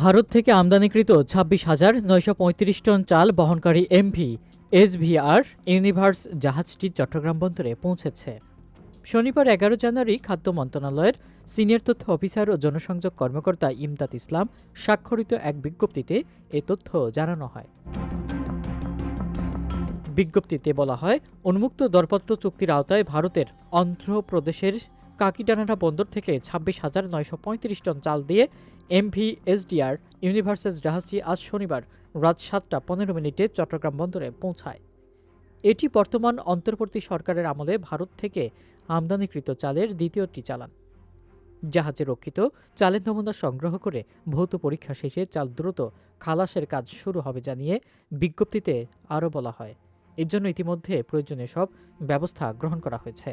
ভারত থেকে আমদানিকৃত ছাব্বিশ হাজার নয়শো পঁয়ত্রিশ টন চাল বহনকারী এমভি, এসভিআর, ইউনিভার্স জাহাজটি চট্টগ্রাম বন্দরে পৌঁছেছে। শনিবার এগারো জানুয়ারি খাদ্য মন্ত্রণালয়ের সিনিয়র তথ্য অফিসার ও জনসংযোগ কর্মকর্তা ইমদাদ ইসলাম স্বাক্ষরিত এক বিজ্ঞপ্তিতে এ তথ্য জানানো হয়। বিজ্ঞপ্তিতে বলা হয়, উন্মুক্ত দরপত্র চুক্তির আওতায় ভারতের অন্ধ্রপ্রদেশের কাকিডানাটা বন্দর থেকে ছাব্বিশ হাজার নয়শো পঁয়ত্রিশ টন চাল দিয়ে এমভি এসডিআর ইউনিভার্সাল জাহাজটি আজ শনিবার রাত সাতটা পনেরো মিনিটে চট্টগ্রাম বন্দরে পৌঁছায়। এটি বর্তমান অন্তর্বর্তী সরকারের আমলে ভারত থেকে আমদানিকৃত চালের দ্বিতীয়টি চালান। জাহাজে রক্ষিত চালের নমুনা সংগ্রহ করে ভৌত পরীক্ষা শেষে চাল দ্রুত খালাসের কাজ শুরু হবে জানিয়ে বিজ্ঞপ্তিতে আরও বলা হয়। এর জন্য ইতিমধ্যে প্রয়োজনীয় সব ব্যবস্থা গ্রহণ করা হয়েছে।